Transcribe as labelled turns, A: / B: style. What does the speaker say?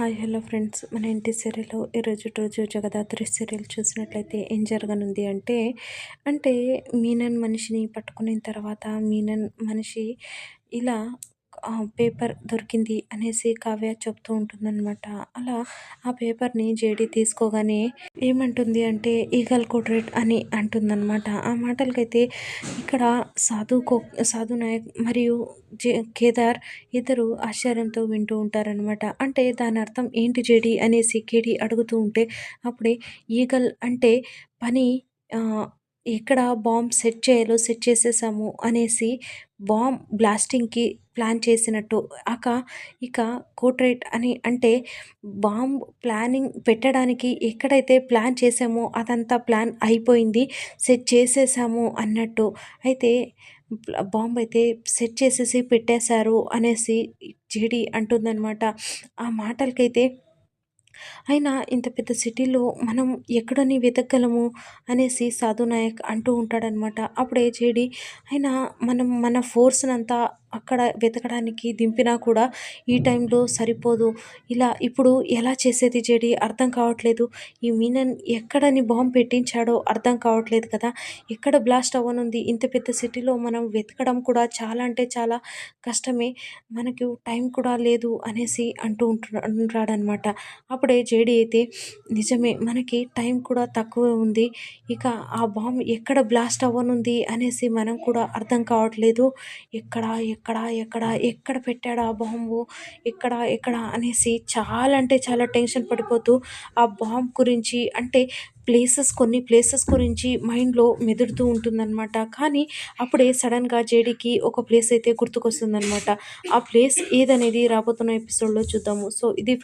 A: Hi hello friends. మన ఇంటి సీరియల్లో ఈరోజు రోజు జగదాత్రి సీరియల్ చూసినట్లయితే ఏం జరగనుంది అంటే అంటే మీనన్ మనిషిని పట్టుకున్న తర్వాత మీనన్ మనిషి ఇలా పేపర్ దొరికింది అనేసి కావ్య చెప్తూ ఉంటుందన్నమాట. అలా ఆ పేపర్ని జేడి తీసుకోగానే ఏమంటుంది అంటే ఈగల్ కోట్రేట్ అని అంటుందన్నమాట. ఆ మాటలకైతే ఇక్కడ సాధు కో సాధు నాయక్ మరియు జే కేదార్ ఇద్దరు ఆశ్చర్యంతో వింటూ ఉంటారనమాట అంటే దాని అర్థం ఏంటి జేడి అనేసి కేడి అడుగుతూ ఉంటే అప్పుడే ఈగల్ అంటే పని ఎక్కడ బాంబ్ సెట్ చేయాలో సెట్ చేసేసాము అనేసి బాంబ్ బ్లాస్టింగ్కి ప్లాన్ చేసినట్టు. అక ఇక కోట్రేట్ అని అంటే బాంబ్ ప్లానింగ్ పెట్టడానికి ఎక్కడైతే ప్లాన్ చేసామో అదంతా ప్లాన్ అయిపోయింది సెట్ చేసేసాము అన్నట్టు. అయితే బాంబ్ అయితే సెట్ చేసేసి పెట్టేశారు అనేసి జేడి అంటుందన్నమాట. ఆ మాటలకైతే అయినా ఇంత పెద్ద సిటీలో మనం ఎక్కడని వెతకగలము అనేసి సాధు నాయక్ అంటూ ఉంటాడనమాట. అప్పుడే చేడి అయినా మనం మన ఫోర్స్నంతా అక్కడ వెతకడానికి దింపినా కూడా ఈ టైంలో సరిపోదు. ఇలా ఇప్పుడు ఎలా చేసేది జేడి? అర్థం కావట్లేదు. ఈ మీనన్ ఎక్కడని బాంబు పెట్టించాడో అర్థం కావట్లేదు కదా. ఎక్కడ బ్లాస్ట్ అవ్వనుంది? ఇంత పెద్ద సిటీలో మనం వెతకడం కూడా చాలా అంటే చాలా కష్టమే. మనకు టైం కూడా లేదు అనేసి అంటూ ఉంటున్నాడనమాట అప్పుడే జేడి అయితే నిజమే మనకి టైం కూడా తక్కువ ఉంది. ఇక ఆ బాంబు ఎక్కడ బ్లాస్ట్ అవ్వనుంది అనేసి మనం కూడా అర్థం కావట్లేదు. ఎక్కడ ఎక్కడ ఎక్కడ ఎక్కడ పెట్టాడు ఆ బాంబు ఎక్కడ ఎక్కడ అనేసి చాలా అంటే చాలా టెన్షన్ పడిపోతూ ఆ బాంబ్ గురించి అంటే ప్లేసెస్ కొన్ని ప్లేసెస్ గురించి మైండ్లో మెదుడుతూ ఉంటుందన్నమాట. కానీ అప్పుడే సడన్గా జేడీకి ఒక ప్లేస్ అయితే గుర్తుకొస్తుందన్నమాట. ఆ ప్లేస్ ఏదనేది రాబోతున్న ఎపిసోడ్లో చూద్దాము. సో ఇది